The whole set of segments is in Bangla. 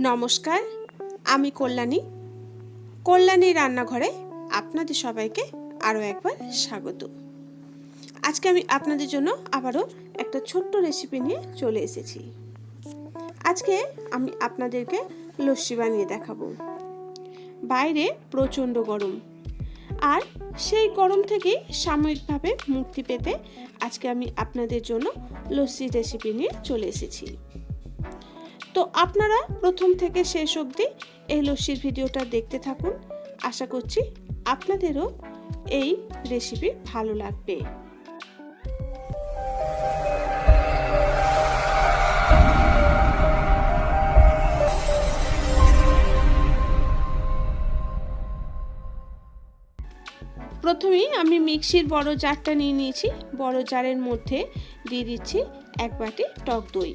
নমস্কার, আমি কল্যাণী। কল্যাণী রান্নাঘরে আপনাদের সবাইকে আরও একবার স্বাগত। আজকে আমি আপনাদের জন্য আবারও একটা ছোট্ট রেসিপি নিয়ে চলে এসেছি। আজকে আমি আপনাদেরকে লস্যি বানিয়ে দেখাবো। বাইরে প্রচণ্ড গরম। আর সেই গরম থেকেই সাময়িকভাবে মুক্তি পেতে আজকে আমি আপনাদের জন্য লস্যি রেসিপি নিয়ে চলে এসেছি। তো আপনারা প্রথম থেকে শেষ অবধি এই লস্যির ভিডিওটা দেখতে থাকুন। আশা করছি আপনাদেরও এই রেসিপি ভালো লাগবে। প্রথমেই আমি মিক্সির বড় জারটা নিয়ে নিয়েছি। বড় জারের মধ্যে দিয়ে দিচ্ছি এক বাটি টক দই।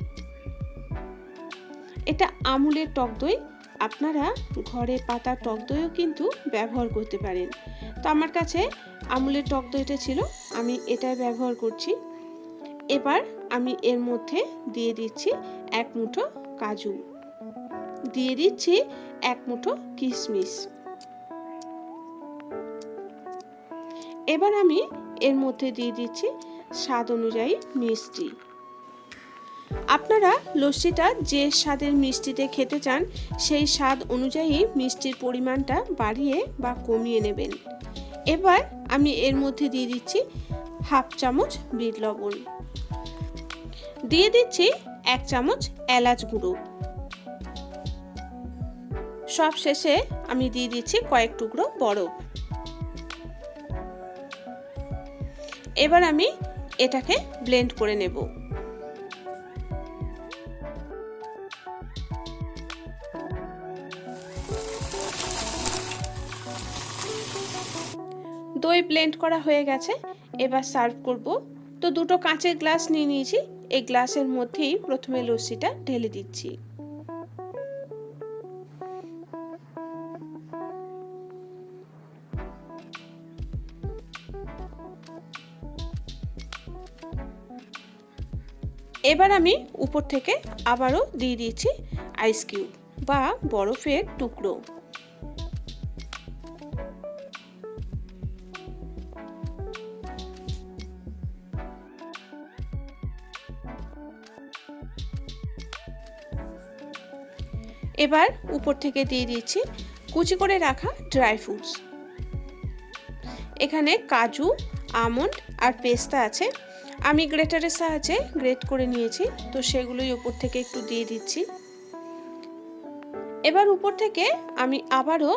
এটা আমুলের টক দই। আপনারা ঘরে পাতা টক দইও কিন্তু ব্যবহার করতে পারেন। তো আমার কাছে আমুলের টক দইটা ছিল, আমি এটাই ব্যবহার করছি। এবার আমি এর মধ্যে দিয়ে দিচ্ছি এক মুঠো কাজু। দিয়ে দিচ্ছি এক মুঠো কিশমিশ। এবার আমি এর মধ্যে দিয়ে দিচ্ছি স্বাদ অনুযায়ী মিষ্টি। আপনারা লস্যিটা যে স্বাদের মিষ্টিতে খেতে চান, সেই স্বাদ অনুযায়ী মিষ্টির পরিমাণটা বাড়িয়ে বা কমিয়ে নেবেন। এবার আমি এর মধ্যে দিয়ে দিচ্ছি হাফ চামচ বিট লবণ। দিয়ে দিচ্ছি এক চামচ এলাচ গুঁড়ো। সব শেষে আমি দিয়ে দিচ্ছি কয়েক টুকরো বরফ। এবার আমি এটাকে ব্লেন্ড করে নেব। দই ব্লেন্ড করা হয়ে গেছে, এবার সার্ভ করব। তো দুটো কাঁচের গ্লাস নিয়ে নিয়েছি, এই গ্লাসের মধ্যেই প্রথমে লস্যিটা ঢেলে দিচ্ছি। এবার আমি উপর থেকে আবারও দিয়ে দিয়েছি আইস কিউব বা বরফের টুকরো। এবার উপর থেকে দিয়ে দিচ্ছি কুচি করে রাখা ড্রাই ফ্রুটস। এখানে কাজু, আমন্ড আর পেস্তা আছে। আমি গ্রেটারের সাহায্যে গ্রেট করে নিয়েছি, তো সেগুলোই উপর থেকে একটু দিয়ে দিচ্ছি। এবার উপর থেকে আমি আবারও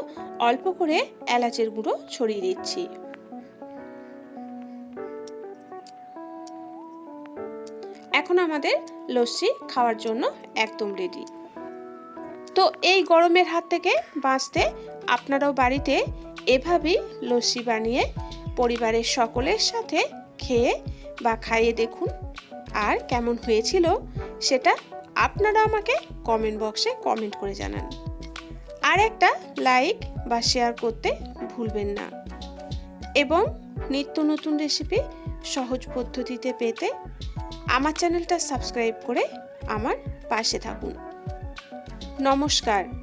অল্প করে এলাচের গুঁড়ো ছড়িয়ে দিচ্ছি। এখন আমাদের লস্যি খাওয়ার জন্য একদম রেডি তো এই গরমের হাত থেকে বাঁচতে আপনারাও বাড়িতে এভাবেই লস্যি বানিয়ে পরিবারের সকলের সাথে খেয়ে বা খাইয়ে দেখুন। আর কেমন হয়েছিল সেটা আপনারা আমাকে কমেন্ট বক্সে কমেন্ট করে জানান। আর একটা লাইক বা শেয়ার করতে ভুলবেন না। এবং নিত্য নতুন রেসিপি সহজ পদ্ধতিতে পেতে আমার চ্যানেলটা সাবস্ক্রাইব করে আমার পাশে থাকুন। নমস্কার